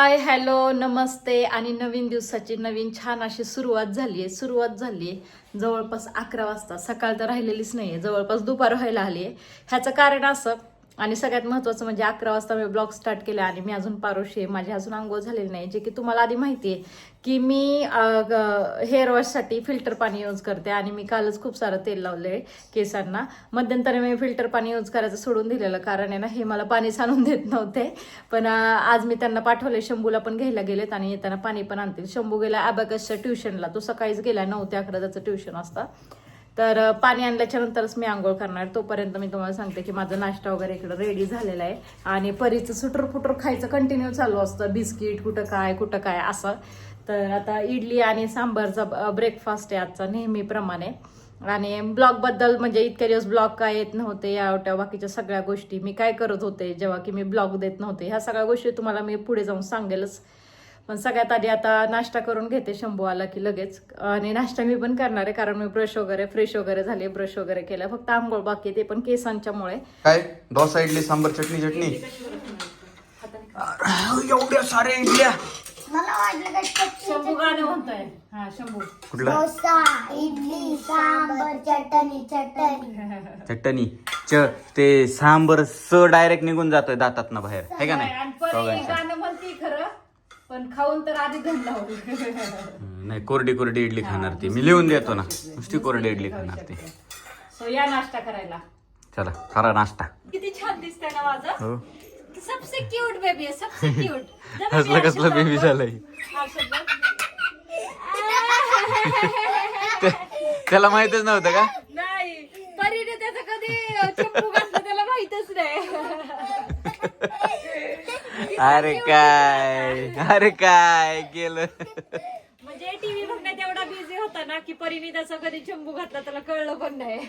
Hi hello नमस्ते. आणि नवीन दिवसाची नवीन छान अशी सुरुवात झाली आहे सुरुवात झाली आहे जवळपास अकरा वाजता. सकाळ तर राहिलेलीच नाही आहे जवळपास दुपार व्हायला आली आहे ह्याचं कारण असं आणि सगळ्यात महत्त्वाचं म्हणजे अकरा वाजता मी ब्लॉग स्टार्ट केला आणि मी अजून पारोशी आहे. माझी अजून आंघोळ झालेली नाही. जे की तुम्हाला आधी माहिती आहे की मी हेअर वॉशसाठी फिल्टर पाणी यूज करते आणि मी कालच खूप सारं तेल लावलं आहे केसांना. मध्यंतरी मी फिल्टर पाणी यूज करायचं सोडून दिलेलं कारण आहे ना हे मला पाणी आणून देत नव्हते. पण आज मी त्यांना पाठवले शंभूला पण घ्यायला गेलेत आणि येताना पाणी पण आणतील. शंभू गेला अबॅकसच्या ट्युशनला तो सकाळीच गेला नऊ ते अकरा त्याचं ट्युशन असतं. तर पाणी आणल्याच्या नंतरच मी आंघोळ करणार. तोपर्यंत मी तुम्हाला सांगते की माझा नाश्ता वगैरे इकडं रेडी झालेला आहे. आणि परीचं सुटर फुटर खायचं कंटिन्यू चालू असतं. बिस्किट कुठं काय कुठं काय असं. तर आता इडली आणि सांबारचा ब्रेकफास्ट आहे आजचा नेहमीप्रमाणे. आणि ब्लॉगबद्दल म्हणजे इतक्या दिवस ब्लॉग काय येत नव्हते या आवट्या बाकीच्या सगळ्या गोष्टी मी काय करत होते जेव्हा की मी ब्लॉग देत नव्हते ह्या सगळ्या गोष्टी तुम्हाला मी पुढे जाऊन सांगेलच. पण सगळ्यात आधी आता नाश्ता करून घेते शंभू आला की लगेच. आणि नाश्ता मी पण करणार आहे कारण मी ब्रश वगैरे फ्रेश वगैरे झाले ब्रश वगैरे केलं. फक्त आंघोळ बाकी आहे, ते पण केसांच्यामुळे काय? डोसा इडली सांबर चटणी चटणी? एवढ्या साऱ्या इडल्या. मला वाटलं का चटणी शंभू गाणं म्हणतोय. हा शंभू. कुठला? डोसा इडली सांबर चटणी चटणी. चटणी. च ते सांबर स डायरेक्ट निघून जातोय दातात ना बाहेर. आहे का आणि नाही? परी दोघांच्या. गाणं म्हणते खरं. पण खाऊन तर आधी हम्म, नाही कोरडी कोरडी इडली खाणार ती. मी लिहून देतो ना. नुसती कोरडी इडली खाणार ती. सो या नाश्ता करायला. चला खरा नाश्ता. किती छान दिसतंय ना माझं. हो. सबसे क्यूट बेबी आहे सबसे क्यूट कसलं कसलं बेबी झालंय. त्याला माहितच नव्हतं का? नाही. परीने त्याचं कधी चप्पू घातलं त्याला माहितच नाही. अरे काय? अरे काय केलं? म्हणजे टीव्ही बघण्यात एवढा बिझी होता ना की परीने त्याचा कधी चंबू घातला त्याला कळलं पण नाही.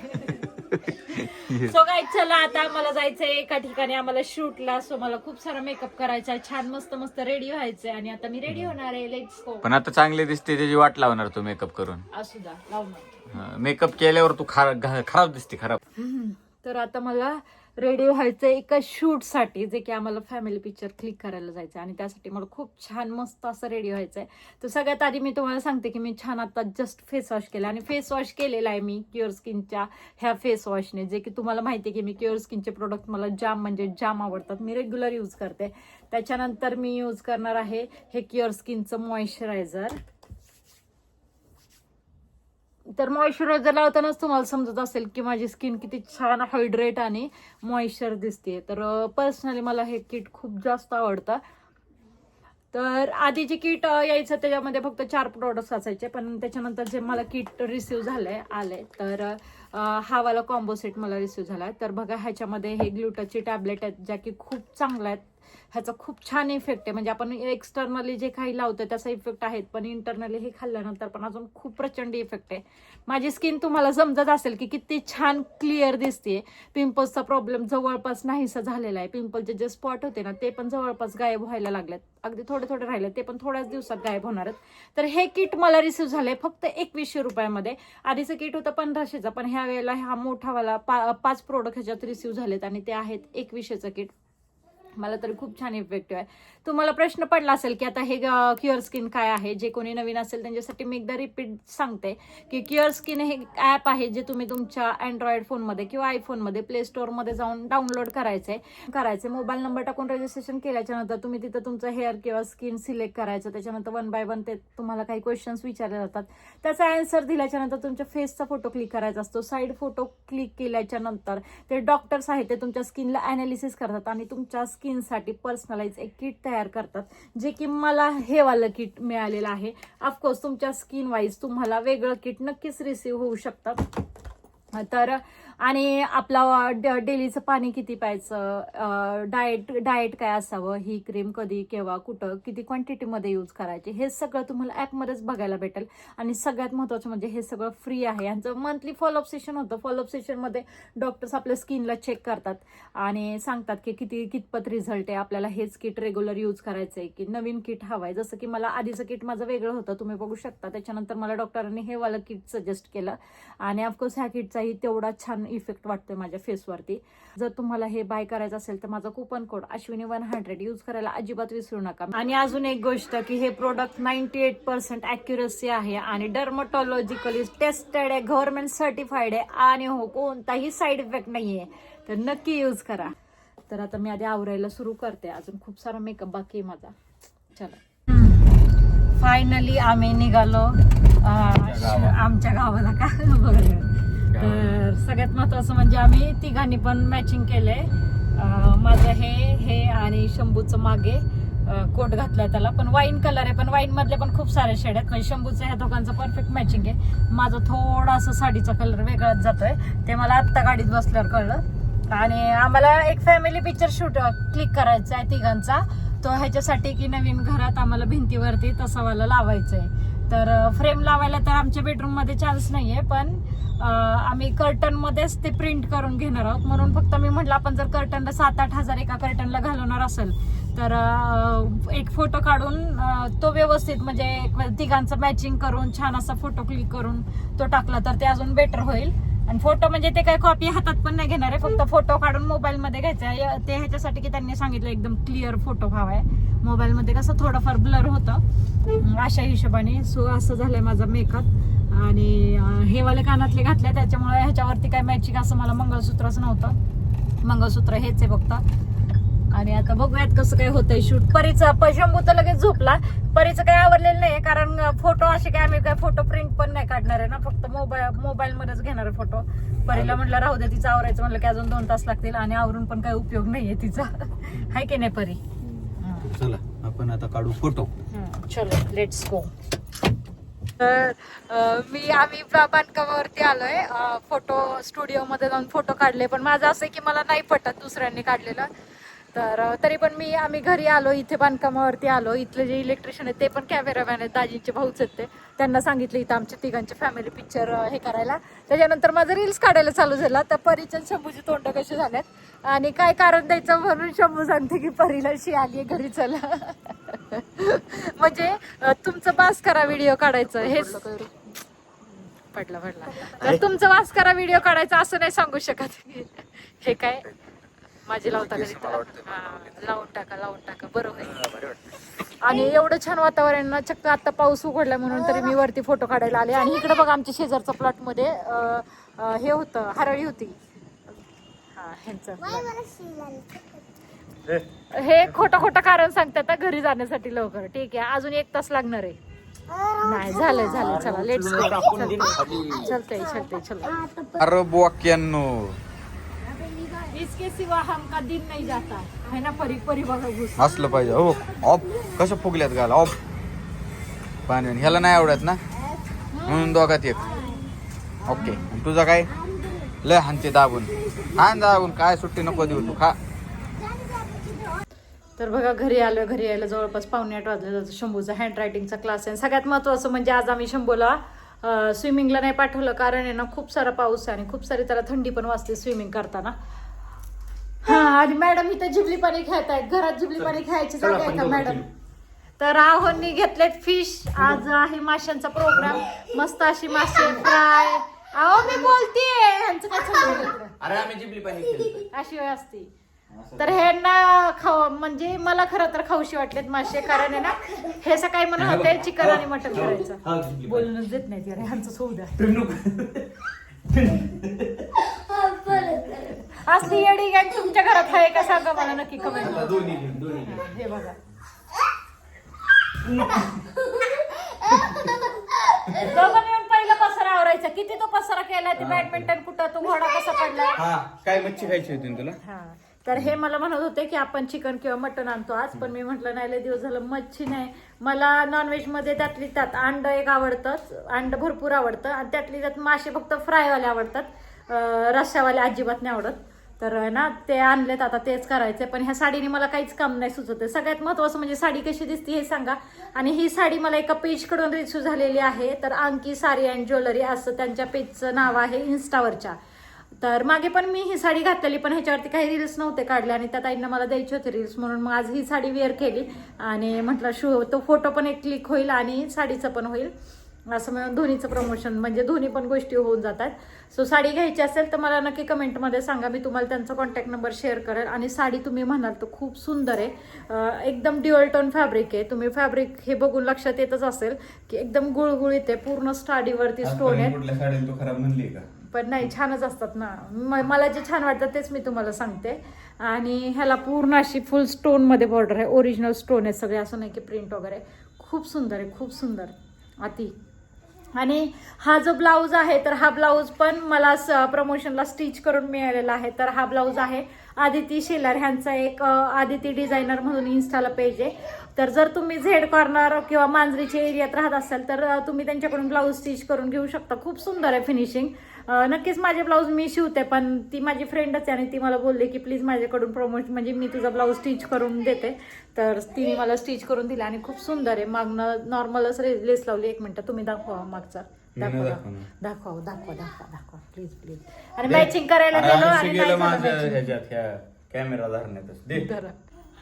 सो काय चला आता मला जायचंय एका ठिकाणी. आम्हाला शूटला सो मला खूप सारा मेकअप करायचा छान मस्त मस्त रेडी व्हायचंय आणि आता मी रेडी होणार आहे. लेट्स गो पण आता चांगली दिसते त्याची वाट लावणार तू मेकअप करून. असू द्या लावणार. मेकअप केल्यावर तू खरा- खराब दिसते खराब. तर आता मला रेडी व्हायचं एका शूटसाठी जे की आम्हाला फॅमिली पिक्चर क्लिक करायला जायचं आणि त्यासाठी मला खूप छान मस्त असं रेडी आहे तर सगळ्यात आधी मी तुम्हाला सांगते की मी छान आता जस्ट फेस वॉश केला आणि फेस वॉश केलेला आहे मी क्युअर स्किनच्या ह्या फेस वॉशने जे की तुम्हाला माहिती आहे की मी क्युअर स्किनचे प्रोडक्ट मला जाम म्हणजे जाम आवडतात. मी रेग्युलर यूज करते. त्याच्यानंतर मी यूज करणार आहे हे क्युअर स्किनचं मॉइश्चरायझर तर मॉइश्चरायझर लावतानाच तुम्हाला समजत असेल की माझी स्किन किती छान हायड्रेट आणि मॉइश्चर दिसते तर पर्सनली मला हे किट खूप जास्त आवडतं. तर आधी जे किट यायचं त्याच्यामध्ये फक्त चार प्रोडक्ट्स असायचे पण त्याच्यानंतर जे मला किट रिसिव्ह झालंय आले तर हा वाला कॉम्बो सेट मला रिसिव्ह झाला तर बघा ह्याच्यामध्ये हे ग्लुटाची टॅबलेट आहेत ज्या की खूप चांगल्या आहेत. ह्याचा खूप छान इफेक्ट आहे. म्हणजे आपण एक्सटर्नली जे काही लावतो त्याचा इफेक्ट आहेत पण इंटरनली हे खाल्ल्यानंतर पण अजून खूप प्रचंड इफेक्ट आहे. माझी स्किन तुम्हाला समजत असेल की किती छान क्लिअर दिसते पिंपल्सचा प्रॉब्लेम जवळपास नाहीसा झालेला आहे. पिंपलचे जे स्पॉट होते ना ते पण जवळपास गायब व्हायला लागलेत. अगदी थोडे थोडे राहिले ते पण थोड्याच दिवसात गायब होणार आहेत. तर हे किट मला रिसिव्ह झालंय फक्त एकवीसशे रुपयामध्ये. आधीचं किट होतं पंधराशेचं पण ह्या वेळेला हा मोठावाला पा पाच प्रोडक्ट ह्याच्यात रिसिव्ह झालेत आणि ते आहेत एकवीसशेचं किट मला तर खूप छान इफेक्टिव्ह आहे. तुम्हाला प्रश्न पडला असेल की आता हे क्युअर स्किन काय आहे? जे कोणी नवीन असेल त्यांच्यासाठी मी एकदा रिपीट सांगते की क्युअर स्किन हे ॲप आहे जे तुम्ही तुमच्या अँड्रॉइड फोनमध्ये किंवा आयफोनमध्ये प्ले स्टोअरमध्ये जाऊन डाउनलोड करायचंय. करायचे मोबाईल नंबर टाकून रजिस्ट्रेशन केल्याच्यानंतर तुम्ही तिथं तुमचं हेअर किंवा स्किन सिलेक्ट करायचं. त्याच्यानंतर वन बाय वन ते तुम्हाला काही क्वेश्चन्स विचारले जातात. त्याचा आन्सर दिल्याच्यानंतर तुमच्या फेसचा फोटो क्लिक करायचा असतो. साईड फोटो क्लिक केल्याच्यानंतर ते डॉक्टर्स आहेत ते तुमच्या स्किनला अनालिसिस करतात आणि तुमच्या स्किनसाठी पर्सनलाइज एक किट तयार करतात. जे की मला हे वालं किट मिळालेलं आहे. ऑफकोर्स तुमच्या स्किन वाईज तुम्हाला वेगळं किट नक्कीच रिसीव्ह होऊ शकतं. तर आणि आपला ड- डेलीचं पाणी किती प्यायचं? डाएट डाएट काय असावं? ही क्रीम कधी केव्हा कुठं किती क्वांटिटीमध्ये यूज करायची? हे सगळं तुम्हाला ॲपमध्येच बघायला भेटेल. आणि सगळ्यात महत्त्वाचं म्हणजे हे सगळं फ्री आहे. यांचं मंथली फॉलोअप सेशन होतं. फॉलोअप सेशनमध्ये डॉक्टर्स आपल्या स्किनला चेक करतात आणि सांगतात की किती कितपत रिझल्ट आहे. आपल्याला हेच किट रेग्युलर यूज करायचं आहे की नवीन किट हवं आहे जसं की मला आधीचं किट माझं वेगळं होतं. तुम्ही बघू शकता. त्याच्यानंतर मला डॉक्टरांनी हे वालं किट सजेस्ट केलं. आणि ऑफकोर्स ह्या किटचाही तेवढा छान इफेक्ट वाटतोय माझ्या फेसवरती जर तुम्हाला हे बाय करायचं असेल तर माझा coupon code Ashwini one hundred use करायला अजिबात विसरू नका. आणि अजून एक गोष्ट की हे product ninety eight percent accuracy आहे आणि डर्मटॉलॉजिकली टेस्टेड आहे गव्हर्नमेंट सर्टिफाईड आहे आणि हो कोणताही साईड इफेक्ट नाहीये. तर नक्की यूज करा. तर आता मी आधी आवरायला सुरू करते. अजून खूप सारा मेकअप बाकी आहे माझा. चला. फायनली आम्ही निघालो आमच्या गावाला का? बघा. तर सगळ्यात महत्वाचं म्हणजे आम्ही तिघांनी पण मॅचिंग केलंय. माझं हे हे आणि शंभूचं मागे कोट घातलाय त्याला. पण वाईन कलर आहे पण वाईन मधले पण खूप सारे शेड आहेत. म्हणजे शंभूचं ह्या दोघांचं परफेक्ट मॅचिंग आहे. माझं थोडासा साडीचा कलर वेगळाच जातोय. ते मला आत्ता गाडीत बसल्यावर कळलं. आणि आम्हाला एक फॅमिली पिक्चर शूट क्लिक करायचा आहे तिघांचा. तो ह्याच्यासाठी की नवीन घरात आम्हाला भिंतीवरती तसा वाला लावायचा आहे तर फ्रेम लावायला तर आमच्या बेडरूममध्ये चान्स नाहीये पण अं, आम्ही कर्टन मध्येच ते प्रिंट करून घेणार आहोत. म्हणून फक्त मी म्हटलं आपण जर कर्टनला सात आठ हजार एका कर्टनला घालवणार असेल तर एक फोटो काढून तो व्यवस्थित म्हणजे तिघांचं मॅचिंग करून छान असा फोटो क्लिक करून तो टाकला तर ते अजून बेटर होईल. आणि फोटो म्हणजे ते काही कॉपी हातात पण नाही घेणार आहे फक्त फोटो काढून मोबाईलमध्ये घ्यायचा आहे. ते ह्याच्यासाठी की त्यांनी सांगितलं एकदम क्लिअर फोटो हवा आहे. मोबाईलमध्ये कसं थोडंफार ब्लर होतं. अशा हिशोबाने सो असं झालंय माझा मेकअप आणि हे वाले कानातले घातले त्याच्यामुळे ह्याच्यावरती काय मॅचिंग असं मला मंगळसूत्रच नव्हतं. मंगळसूत्र हेच आहे फक्त. आणि आता बघूयात कसं काय होतंय शूट परीचा शंभू तर लगेच झोपला. परीचं काही आवडलेलं नाही कारण फोटो असे काय आम्ही काय फोटो प्रिंट पण नाही काढणार आहे ना. फक्त मोबाईल मोबाईल मध्येच घेणार आहे फोटो परीला म्हटलं राहू दे तिचं आवरायचं. म्हणलं की अजून दोन तास लागतील आणि आवरून पण काही उपयोग नाहीये तिचा. हाय की नाही परी? चला आपण आता काढू फोटो चलो लेट्स गो तर मी आम्ही बांधकामावरती आलोय. फोटो स्टुडिओ मध्ये जाऊन फोटो काढले पण माझं असं आहे की मला नाही पटत दुसऱ्यांनी काढलेलं. तर तरी पण मी आम्ही घरी आलो इथे बांधकामावरती आलो. इथले जे इलेक्ट्रिशियन आहेत ते पण कॅमेरामॅन आहेत. दाजींचे भाऊच आहेत ते. त्यांना सांगितलं इथं आमच्या तिघांचे फॅमिली पिक्चर हे करायला. त्याच्यानंतर माझं रील्स काढायला चालू झाला. तर परीच्या शंभूची तोंड कशी झाल्यात आणि काय कारण द्यायचं म्हणून शंभू सांगते की परीला शी आली घरी चला. म्हणजे तुमचं बास करा व्हिडिओ काढायचं. हे पडला पडला तर तुमचं वास करा व्हिडिओ काढायचा असं नाही सांगू शकत. हे काय? माझी लावता लावून टाका लावून टाका. बरोबर आणि एवढं छान वातावरण ना चक्क आता पाऊस उघडला म्हणून तरी मी वरती फोटो काढायला आले. आणि इकडे बघा आमच्या शेजारच्या प्लॉटमध्ये अं, अं, हे होतं हरळी होती. हा ह्यांचं. हे. खोटं खोटं कारण सांगतात घरी जाण्यासाठी लवकर. ठीक आहे अजून एक तास लागणार आहे. नाही झालंय झालंय. चला लेट्स चलतंय चलतंय चल. अरे बोक्यांनो इसके सिवा हमका दिन नहीं जाता। है ना परी परी बघा घुस। असलं पाहिजे. हो ऑफ. कसं फुगल्यात गाला? ऑफ. पाणी ह्याला नाही आवडत ना? म्हणून दोघात एक ओके. आणि तुझा काय? लय हानते दाबून. हान दाबून. काय सुट्टी नको देऊ तू. खा. तर बघा घरी आलो घरी यायला जवळपास पावणे आठ वाजले जातं शंभूचा हँड रायटिंगचा क्लास आहे सगळ्यात महत्वाचं म्हणजे आज आम्ही शंभूला स्विमिंगला नाही पाठवलं. कारण आहे ना खूप सारा पाऊस आहे आणि खूप सारी त्याला थंडी पण वाजते स्विमिंग करताना. हा आणि मॅडम इथं जिबली पाणी खेळत आहेत घरात जिबली पाणी खेळायची जागा आहे का मॅडम? तर राहुलनी घेतलेत फिश. आज आहे माशांचा प्रोग्राम. मस्त अशी मासे फ्राय. अहो मी बोलतीये. ह्यांचं काय चाललंय इकडं? अरे आम्ही जिबली पाणी अशी वेळ असते तर ह्यांना खाऊ म्हणजे मला खरं तर खाऊशी वाटलेत मासे कारण आहे ना हे सकाळी म्हणत होते चिकन आणि मटन करायचं. बोलूनच देत नाही ह्यांचं होऊ द्या असली येडी गॅंग तुमच्या घरात आहे का? सांगा मला नक्की कमेंट हे बघा. दोघं मिळून पहिला पसारा आवरायचा. किती तो पसारा केलाय ते बॅडमिंटन कुठं? तो घोडा कसा पडला? हा काय मच्छी खायची होती ना तुला? हा. तर हे मला म्हणत होते की आपण चिकन किंवा मटन आणतो आज पण मी म्हटलं नाही लय दिवस झालं मच्छी नाही. मला नॉनव्हेजमध्ये त्यातली त्यात अंड एक आवडतं अंड भरपूर आवडतं. आणि त्यातली त्यात मासे फक्त फ्रायवाले आवडतात. अं, रस्स्यावाले अजिबात नाही आवडत. तर ना ते आणलेत आता तेच करायचे पण ह्या साडीने मला काहीच काम नाही सुचत सगळ्यात महत्वाचं म्हणजे साडी कशी दिसते हे सांगा. आणि ही साडी मला एका पेजकडून रिसिव्ह झालेली आहे. तर अंकी साडी अँड ज्वेलरी असं त्यांच्या पेजचं नाव आहे इन्स्टावरच्या. तर मागे पण मी ही साडी घातलेली पण ह्याच्यावरती काही रील्स नव्हते काढले आणि त्या ताईंना मला द्यायचे होते रील्स म्हणून मग आज ही साडी वेअर केली आणि म्हटलं शो तो फोटो पण एक क्लिक होईल आणि साडीचं पण होईल. असं मिळून दोन्हीचं प्रमोशन म्हणजे दोन्ही पण गोष्टी होऊन जातात. सो साडी घ्यायची असेल तर मला नक्की कमेंटमध्ये सांगा. मी तुम्हाला त्यांचा कॉन्टॅक्ट नंबर शेअर करेल. आणि साडी तुम्ही म्हणाल तर खूप सुंदर आहे. एकदम ड्युअल टोन फॅब्रिक आहे. तुम्ही फॅब्रिक हे बघून लक्षात येतच असेल की एकदम गुळगुळीत आहे. पूर्ण साडीवरती स्टोन आहे. पण नाही छानच असतात ना. मला जे छान वाटतं तेच मी तुम्हाला सांगते. आणि ह्याला पूर्ण अशी फुल स्टोनमध्ये बॉर्डर आहे. ओरिजिनल स्टोन आहे. सगळे असं नाही की प्रिंट वगैरे. खूप सुंदर आहे. खूप सुंदर. अति. आणि हा जो ब्लाऊज आहे तर हा ब्लाऊज पण मला स- प्रमोशनला स्टिच करून मिळालेला आहे. तर हा ब्लाऊज आहे आदिती शेलार. ह्यांचा एक आदिती डिझायनर म्हणून इन्स्टाला पेज आहे. तर जर तुम्ही झेड कॉर्नर किंवा मांजरीच्या एरियात राहत असाल तर तुम्ही त्यांच्याकडून ब्लाऊज स्टिच करून घेऊ शकता. खूप सुंदर आहे फिनिशिंग नक्कीच माझे ब्लाऊज मी शिवते पण ती माझी फ्रेंडच आहे आणि ती मला बोलली की प्लीज माझ्याकडून प्रमोट म्हणजे मी तुझा ब्लाऊज स्टिच करून देते. तर तिने मला स्टिच करून दिला आणि खूप सुंदर आहे. मागणं नॉर्मलच लेस लावली. एक मिनिट तुम्ही दाखवा मागचा. दाखवा. दाखवा दाखवा दाखवा दाखवा प्लीज प्लीज आणि मॅचिंग करायला गेलो आणि कॅमेरा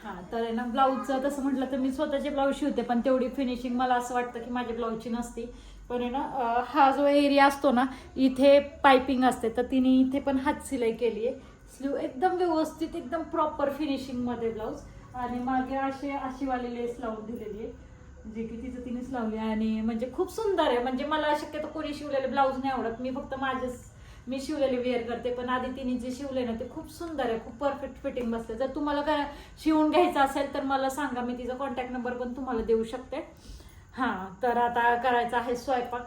हा तर आहे ना ब्लाऊजचं तसं म्हटलं तर मी स्वतःचे ब्लाऊज शिवते पण तेवढी फिनिशिंग मला असं वाटतं की माझ्या ब्लाऊजची नसती. पण आहे ना हा जो एरिया असतो ना इथे पायपिंग असते. तर तिने इथे पण हात सिलाई केली आहे. स्लीव एकदम व्यवस्थित एकदम प्रॉपर फिनिशिंगमध्ये ब्लाऊज आणि मागे असे अशीवाली लेस लावून दिलेली आहे. जे की तिचं तिनेच लावली आणि म्हणजे खूप सुंदर आहे. म्हणजे मला शक्यतो कोणी शिवलेले ब्लाऊज नाही आवडत. मी फक्त माझेच मी शिवलेले वेअर करते. पण आधी तिने जे शिवले ना ते खूप सुंदर आहे. खूप परफेक्ट फिटिंग बसते जर तुम्हाला काय शिवून घ्यायचं असेल तर मला सांगा. मी तिचा कॉन्टॅक्ट नंबर पण तुम्हाला देऊ शकते. हा तर आता करायचा आहे स्वयंपाक.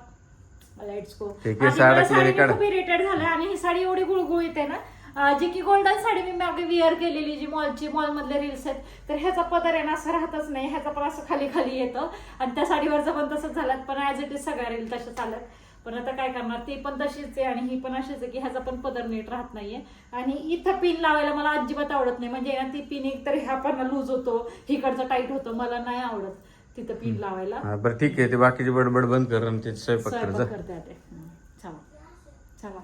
लेट्स गो ठीक आहे, साडा clear काढ. खूप इरिटेड झालं आणि ही साडी एवढी गुळगुळीत आहे ना अं, जी की गोल्डन साडी मी मागे विअर केलेली जी मॉलची मॉलमधले रील्स आहेत तर ह्याचा पदर आहे ना असं राहतच नाही. ह्याचा पण असं खाली खाली येतं. आणि त्या साडीवरचं पण तसंच झालं पण ॲज इट इज सगळ्या रील तशा चालत. पण आता काय करणार ती पण तशीच आहे आणि ही पण अशीच आहे की ह्याचा पण पदर नीट राहत नाहीये. आणि इथं पिन लावायला मला अजिबात आवडत नाही. म्हणजे ना ती पिन एक तर ह्या पण लूज होतो हिकडचा टाईट होतो मला नाही आवडत. तिथं पिन लावायला. हा, बरं ठीक आहे. ते बाकीची बडबड बंद कर आणि ते स्वयंपाक कर स्वयंपाक जा करते हं, चला. चला.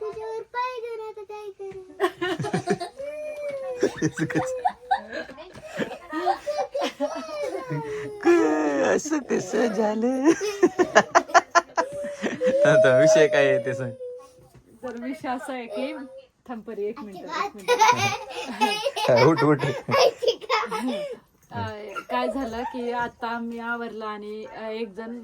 तुझ्यावर पाय देऊन आता काय करू असं कस झालं? आता विषय काय आहे ते सांग. तर विषय असा आहे की एक मिनिट एक मिनिट. हा, उठ उठ. काय झालं की आता मी आवरलं आणि एक जण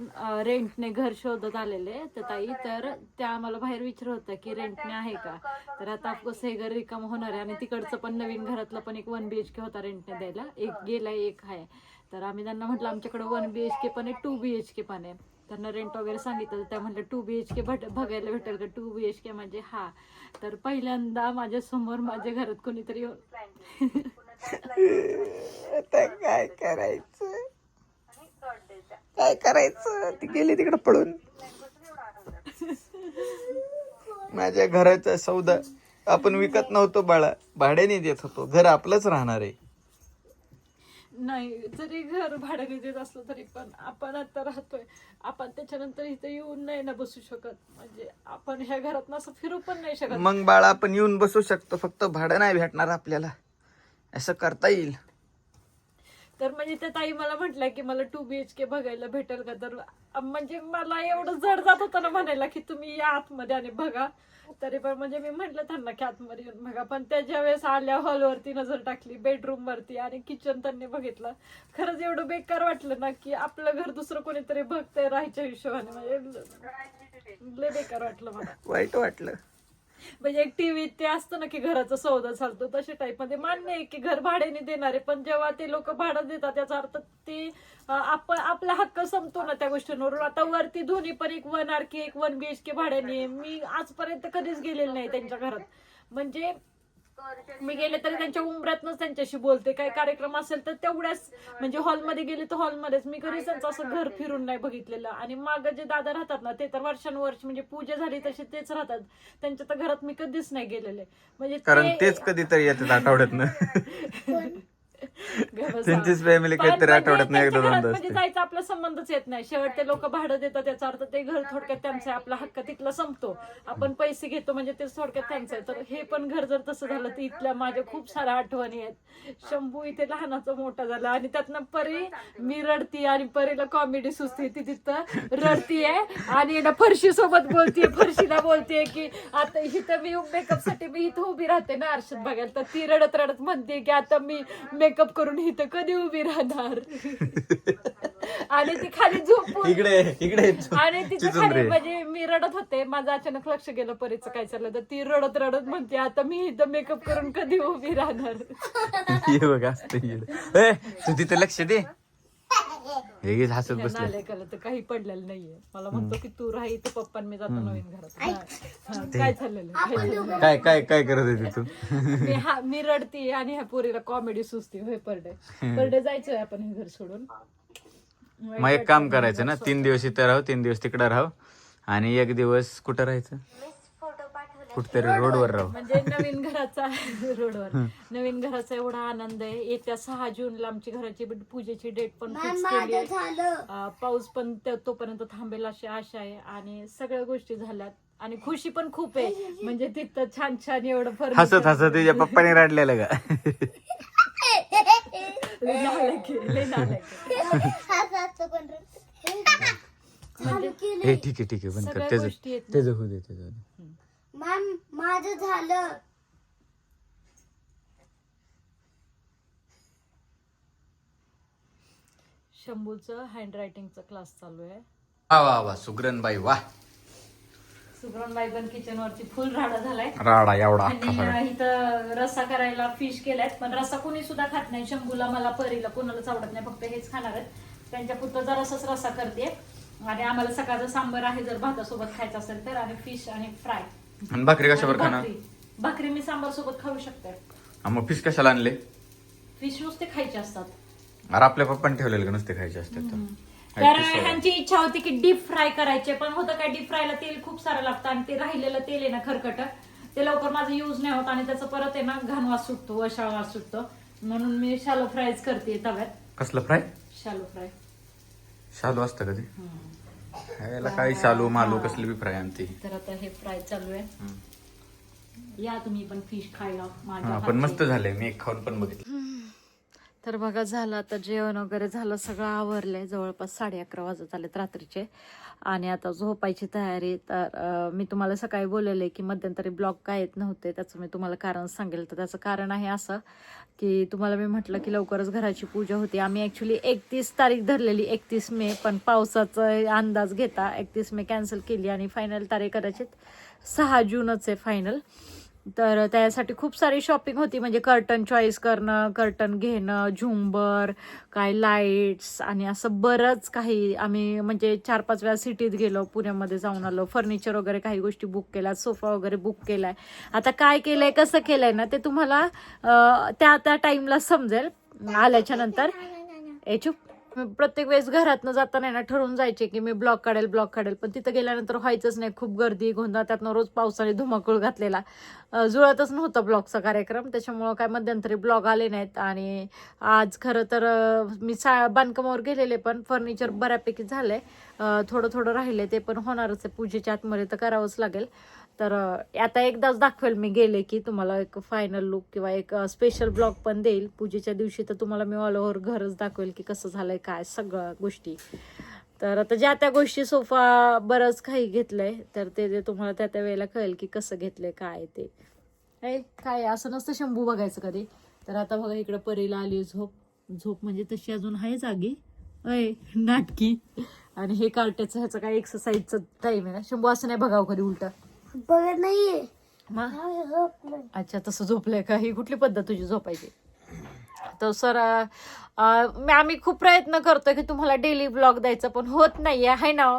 रेंटने घर शोधत आलेले तर ताई तर त्या आम्हाला बाहेर विचारत होत्या की रेंटने आहे का? तर आता ऑफकोर्स हे घर रिकाम होणार आहे आणि तिकडचं पण नवीन घरातलं पण एक वन बी एच के होता रेंटने द्यायला. एक गेलाय एक आहे. तर आम्ही त्यांना म्हटलं आमच्याकडे वन बी एच के पण आहे टू बी एच के पण आहे. त्यांना रेंट वगैरे सांगितलं. त्या म्हटलं टू बी एच के भट बघायला भेटेल का? टू बी एच के म्हणजे हा. तर पहिल्यांदा माझ्यासमोर माझ्या घरात कोणीतरी येऊन आता काय करायचं? काय करायचं? ती गेली तिकडे पळून. माझ्या घराचा सौदा आपण विकत नव्हतो बाळा. भाड्याने देत होतो. घर आपलंच राहणार आहे. नाही जरी घर भाड्याने देत असलं तरी पण आपण आता राहतोय. आपण त्याच्यानंतर इथे येऊन नाही ना बसू शकत. म्हणजे आपण ह्या घरात असं फिरू पण नाही शकत. मग बाळा आपण येऊन बसू शकतो. फक्त भाडं नाही भेटणार आपल्याला. असं करता येईल. तर म्हणजे त्या ताई मला म्हटल्या की मला टू बी एच के बघायला भेटेल का? तर म्हणजे मला एवढं जड जात होतं ना म्हणायला की तुम्ही या आतमध्ये आणि बघा. तरी पण म्हणजे मी म्हटलं त्यांना की आतमध्ये येऊन बघा. पण त्याच्या वेळेस आल्या हॉलवरती नजर टाकली बेडरूम वरती आणि किचन त्यांनी बघितलं खरंच एवढं बेकार वाटलं ना की आपलं घर दुसरं कोणीतरी बघतंय राहायच्या हिशोबाने. म्हणजे लय बेकार वाटलं मला. वाईट वाटलं. म्हणजे एक टीव्ही ते असतं ना की घराचा सौदा चालतो तशा टाईपमध्ये. मान्य आहे की घर भाड्याने देणारे पण जेव्हा ते लोक भाडं देतात त्याचा अर्थ ते आपण आपला हक्क संपतो ना त्या गोष्टींवरून. आता वरती दोन्ही पण एक वन आर के एक वन बी एच के भाड्याने मी आजपर्यंत कधीच गेलेलं नाही त्यांच्या घरात. म्हणजे मी गेले तरी त्यांच्या उमऱ्यातनच त्यांच्याशी बोलते. काही कार्यक्रम असेल तर तेवढ्याच म्हणजे हॉलमध्ये गेले तर हॉलमध्येच. मी कधीच त्यांचं असं घर फिरून नाही बघितलेलं. आणि माग जे दादा राहतात ना ते तर वर्षानुवर्ष म्हणजे पूजा झाली तसे तेच राहतात. त्यांच्या तर घरात मी कधीच नाही गेलेले. म्हणजे कारण तेच कधीतरी येतात बसा. त्यांचीच फॅमिली काहीतरी म्हणजे आठवड्यात नाही एकदा दोनदा म्हणजे असते. जायचा आपला संबंधच येत नाही. शेवट ते लोक भाडं देतात त्याचा अर्थ ते घर थोडक्यात त्यांचं आहे आपला हक्क तिथला संपतो. आपण पैसे घेतो म्हणजे ते थोडक्यात त्यांचं आहे. तर हे पण घर जर तसं झालं तर इथल्या माझ्या खूप साऱ्या आठवणी आहेत. शंभू इथे लहानाचा मोठा झाला आणि त्यातनं परी मी रडती आणि परीला कॉमेडी सुचते ती तिथं रडतीये आणि ना फरशी सोबत बोलतीये. फरशीला बोलतेय की आता इथं मी मेकअपसाठी मी इथं उभी राहते ना आरशात बघायला. तर ती रडत रडत म्हणते की आता मी मेकअप करून इथं कधी उभी राहणार? आणि ती खाली झोपून इकडे इकडे आणि तिच्या खाली. म्हणजे मी रडत होते. माझं अचानक लक्ष गेलं परीचं काय चाललं तर ती रडत रडत म्हणते आता मी इथं मेकअप करून कधी उभी राहणार? ये बघ असतं इकडे. ए, तू तिथे लक्ष दे. हे हसत बसले. नालायकाला तर काही पडलेलं नाहीये. मला म्हणतो की तू राही तर पप्पा मी जातो नवीन घरात. हा. हा, काय चाललेलं? काय चाललेलं? काय काय काय करत होती तू मी हा मी रडते आणि ह्या पोरीला कॉमेडी सुचते होय पर डे पर डे जायचंय आपण हे घर सोडून. मग एक काम करायचं ना तीन दिवस इथे राहू तीन दिवस तिकडे राहू आणि एक दिवस कुठं राहायचं? कुठतरी रोडवर राहू. म्हणजे नवीन घराचा रोडवर नवीन घराचा एवढा आनंद आहे. येत्या सहा जूनला आमची घराची पूजेची डेट पण फिक्स केली आहे. पाऊस पण तोपर्यंत थांबेल अशी आशा आहे. आणि सगळ्या गोष्टी झाल्यात. आणि खुशी पण खूप आहे. म्हणजे तिथं छान छान एवढं furniture- हसत हसत तुझ्या पप्पाने रडलेलं का म्हणजे ठीक आहे ठीक आहे. बंद कर. त्याचं गोष्टी आहेत ना. त्याचं होऊ दे त्याचं. मॅम माझं झालं. शंभूचं हँड रायटिंगचा क्लास चालू आहे. वा वा वा सुग्रण बाई वा. सुगरणबाई पण किचन वरती फुल राडा झालाय. राडा एवढा अख्खा आणि सगळा. इथं रस्सा करायला फिश केलाय पण रस्सा कोणी सुद्धा खात नाही. शंभूला मला परीला कोणालाच आवडत नाही फक्त हेच खाणार आहेत. त्यांच्या पुरतं जरासाच रस्सा करते आणि आम्हाला सकाळचं सांबर आहे जर भातासोबत खायचं असेल तर आणि फिश आणि फ्राय आणि भाकरी कशावर खाणार? भाकरी. भाकरी मी सांबार सोबत खाऊ शकते. हा, मग फिश कशाला आणले? फिश नुसते खायचे असतात. अरे आपल्या पप्पाने ठेवलेलं का नुसते खायचे असतात तर. तर आणि fish वाला. ह्यांची इच्छा होती की डीप फ्राय करायचे पण होतं काय डीप फ्रायला तेल खूप सारं लागतं आणि ते राहिलेलं तेल आहे ना खरकट ते लवकर माझं यूज नाही होत आणि त्याचं परत आहे ना घाण वास सुटतो वशाळ वास सुटतो. म्हणून मी शालो फ्रायच करते तव्यात. कसलं फ्राय शालो फ्राय शालू असतं कधी ह्याला काही शालू मालू कसली बी फ्राय आणते तर आता हे फ्राय चालू आहे. या तुम्ही पण फिश खायला. माझ्या हा पण. मस्त झालंय. मी एक खाऊन पण बघितलं. तर बघा झालं आता जेवण वगैरे झालं सगळं आवरलंय. जवळपास साडे अकरा वाजत आलेत रात्रीचे. आणि आता झोपायची तयारी तर मी तुम्हाला सकाळी बोललेले की मध्यंतरी ब्लॉग काय येत नव्हते त्याचं मी तुम्हाला कारण सांगेल. तर त्याचं कारण आहे असं की तुम्हाला मी म्हटलं की लवकरच घराची पूजा होती. आम्ही ॲक्च्युली एकतीस तारीख धरलेली एकतीस मे पण पावसाचा अंदाज घेता एकतीस मे कॅन्सल केली आणि फायनल तारीख कदाचित सहा जूनच आहे फायनल तर त्यासाठी खूप सारी शॉपिंग होती. म्हणजे कर्टन चॉईस करणं कर्टन घेणं झुंबर काय लाईट्स आणि असं बरंच काही आम्ही म्हणजे चार पाच वेळा सिटीत गेलो पुण्यामध्ये जाऊन आलो. फर्निचर वगैरे काही गोष्टी बुक केल्या सोफा वगैरे बुक केलाय. आता काय केलंय कसं केलंय ना ते तुम्हाला त्या त्या टाईमला समजेल. आल्याच्यानंतर. ए चुप. प्रत्येक वेळेस घरातनं जाताना ना ठरवून जायचे की मी ब्लॉक काढेल ब्लॉक काढेल. पण तिथं गेल्यानंतर व्हायचंच नाही. खूप गर्दी गोंधळ त्यातनं रोज पावसाने धुमाकूळ घातलेला. जुळतच नव्हता ब्लॉगचा कार्यक्रम. त्याच्यामुळं काय मध्यंतरी ब्लॉग आले नाहीत. आणि आज खरं तर मी सा बांधकामावर गेलेले पण फर्निचर बऱ्यापैकी झालं आहे थोडं थोडं राहिले ते पण होणारच आहे. पूजेच्या आतमध्ये तर करावंच लागेल. तर आता एकदाच दाखवेल मी गेले की तुम्हाला एक फायनल लुक किंवा एक स्पेशल ब्लॉग पण देईल. पूजेच्या दिवशी तर तुम्हाला मी ऑल ओव्हर घरच दाखवेल की कसं झालंय काय सगळ्या गोष्टी. तर आता ज्या त्या गोष्टी सोफा बरंच काही घेतलंय तर ते जे तुम्हाला त्या त्या वेळेला कळेल की कसं घेतलंय काय ते. काय असं नसतं शंभू बघायचं कधी. तर आता बघा इकडे परीला आली झोप. झोप म्हणजे तशी अजून आहे जागी. अय नाटकी. आणि हे कार्ट्याचं ह्याचं काय एक्सरसाइजचं टाईम आहे ना? शंभू असं नाही बघावं कधी उलटं. बघत नाहीये. मग. अच्छा तसं झोपलंय का? ही कुठली पद्धत तुझी झोपायची? तर सर आम्ही खूप प्रयत्न करतोय की तुम्हाला डेली ब्लॉग द्यायचा पण होत नाहीये. हाय ना?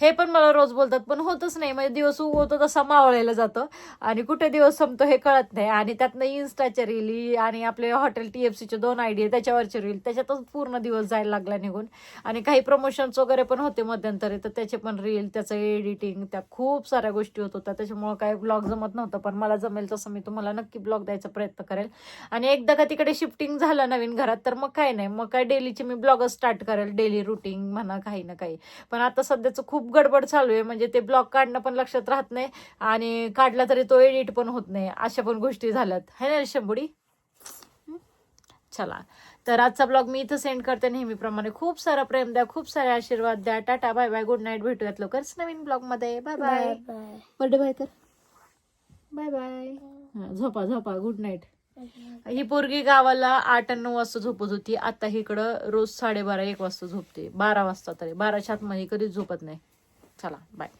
हे पण मला रोज बोलतात पण होतच नाही. म्हणजे दिवस उगवतो तसा मावळायला जातो. आणि कुठे दिवस संपतो हे कळत नाही. आणि त्यातनं इन्स्टाच्या रीली आणि आपले हॉटेल टी एफ सीचे दोन आयडिया त्याच्यावरचे रील त्याच्यातच पूर्ण दिवस जायला लागला निघून. आणि काही प्रमोशन्स वगैरे पण होते मध्यंतरी तर त्याचे पण रील त्याचं एडिटिंग त्या खूप साऱ्या गोष्टी होत होत्या. त्याच्यामुळं काय ब्लॉग जमत नव्हतं पण मला जमेल तसं मी तुम्हाला नक्की ब्लॉग द्यायचा प्रयत्न करेल. आणि एकदा का तिकडे शिफ्टिंग झालं नवीन घरात तर मग काय नाही. मग काय डेलीचे मी ब्लॉगच स्टार्ट करेल. डेली रुटीन म्हणा काही ना काही. पण आता सध्याचं खूप गडबड चालू आहे. म्हणजे ते ब्लॉग काढणं पण लक्षात राहत नाही आणि काढला तरी तो एडिट पण होत नाही. अशा पण गोष्टी झाल्यात. है ना शंभुडी? चला. तर आजचा ब्लॉग मी इथं सेंड करते. नेहमीप्रमाणे खूप सारा प्रेम द्या खूप सारे आशीर्वाद द्या. Tata bye bye good night भेटूयात लवकरच नवीन ब्लॉगमध्ये. Bye bye bye birthday bye कर बाय बाय झोपा झोपा. गुड नाईट ही पोरगी गावाला आठ आणि नऊ वाजता झोपत होती. आता इकडं रोज साडेबारा एक वाजता झोपते. बारा वाजता तरी. बाराच्या आतमध्ये कधीच झोपत नाही. चला बाय.